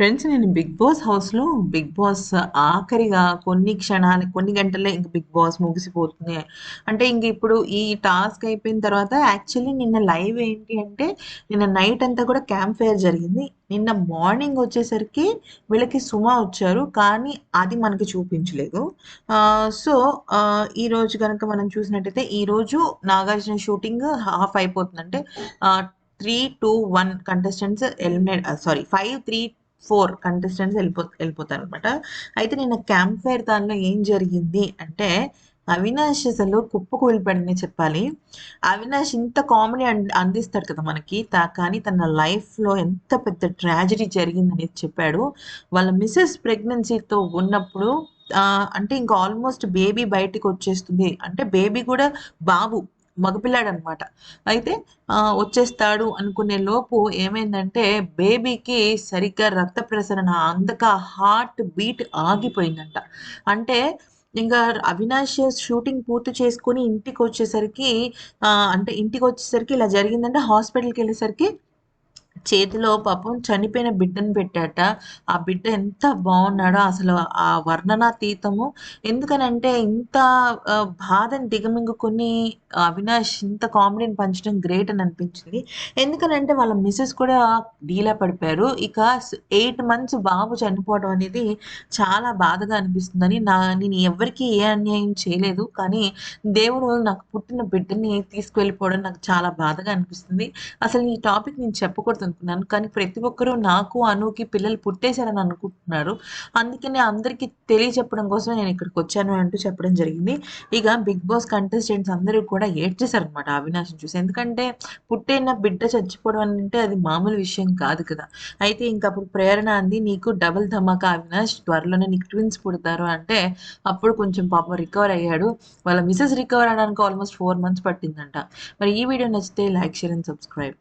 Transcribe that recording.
Friends నేను Bigg Boss హౌస్లో Bigg Boss ఆఖరిగా కొన్ని క్షణాలు కొన్ని గంటలే ఇంక బిగ్ బాస్ ముగిసిపోతుంది. అంటే ఇంక ఇప్పుడు ఈ టాస్క్ అయిపోయిన తర్వాత యాక్చువల్లీ నిన్న లైవ్ ఏంటి అంటే నిన్న నైట్ అంతా కూడా క్యాంప్ ఫైర్ జరిగింది. నిన్న మార్నింగ్ వచ్చేసరికి వీళ్ళకి సుమా వచ్చారు కానీ అది మనకి చూపించలేదు. సో ఈ రోజు కనుక మనం చూసినట్టయితే ఈరోజు Nagarjuna shooting half అయిపోతుందంటే three two one contestants eliminate sorry five three four contestants వెళ్ళిపో వెళ్ళిపోతారు అనమాట అయితే నేను క్యాంప్ ఫైర్ దానిలో ఏం జరిగింది అంటే అవినాష్ అసలు కుప్ప వెళ్ళిపడింది చెప్పాలి. అవినాష్ ఇంత కామెడీ అందిస్తాడు కదా మనకి. కానీ తన లైఫ్లో ఎంత పెద్ద ట్రాజడీ జరిగిందని చెప్పాడు. వాళ్ళ మిస్సెస్ ప్రెగ్నెన్సీతో ఉన్నప్పుడు అంటే ఇంకా ఆల్మోస్ట్ బేబీ బయటకు వచ్చేస్తుంది అంటే బేబీ కూడా బాబు. మగపిల్లాడు అనమాట అయితే వచ్చేస్తాడు అనుకునే లోపు ఏమైందంటే బేబీకి సరిగ్గా రక్త ప్రసరణ అందక హార్ట్ బీట్ ఆగిపోయిందంట. అంటే ఇంకా అవినాష్ షూటింగ్ పూర్తి చేసుకుని ఇంటికి వచ్చేసరికి అంటే ఇంటికి వచ్చేసరికి ఇలా జరిగిందంటే హాస్పిటల్కి వెళ్ళేసరికి చేతిలో పాపం చనిపోయిన బిడ్డను పెట్టాట. ఆ బిడ్డ ఎంత బాగున్నాడో అసలు ఆ వర్ణనాతీతము. ఎందుకనంటే ఇంత బాధని దిగమింగుకుని అవినాష్ ఇంత కామెడీని పంచడం గ్రేట్ అని అనిపించింది. ఎందుకనంటే వాళ్ళ మిస్సెస్ కూడా డీలా పడిపోయారు. ఇక ఎయిట్ మంత్స్ బాబు చనిపోవడం అనేది చాలా బాధగా అనిపిస్తుందని నా నేను ఎవరికి ఏ అన్యాయం చేయలేదు. కానీ దేవుడు నాకు పుట్టిన బిడ్డని తీసుకువెళ్ళిపోవడం నాకు చాలా బాధగా అనిపిస్తుంది. అసలు ఈ టాపిక్ నేను చెప్పకూడదు. అనుకున్నాను. కానీ ప్రతి ఒక్కరూ నాకు అనుకి పిల్లలు పుట్టేశారని అనుకుంటున్నారు. అందుకని అందరికీ తెలియచెప్పడం కోసం నేను ఇక్కడికి వచ్చాను అంటూ చెప్పడం జరిగింది. ఇక బిగ్ బాస్ కంటెస్టెంట్స్ అందరూ కూడా ఏడ్చేశారనమాట అవినాశం చూసి. ఎందుకంటే పుట్టిన బిడ్డ చచ్చిపోవడం అంటే అది మామూలు విషయం కాదు కదా. అయితే ఇంకా అప్పుడు ప్రేరణ అంది నీకు డబుల్ ధమాకా అవినాష్ త్వరలోనే నీకు ట్విన్స్ పుడతారు అంటే అప్పుడు కొంచెం పాపం రికవర్ అయ్యాడు. వాళ్ళ మిసెస్ రికవర్ అవడానికి ఆల్మోస్ట్ ఫోర్ మంత్స్ పట్టిందంట. మరి ఈ వీడియో నచ్చితే లైక్ షేర్ అండ్ సబ్స్క్రైబ్.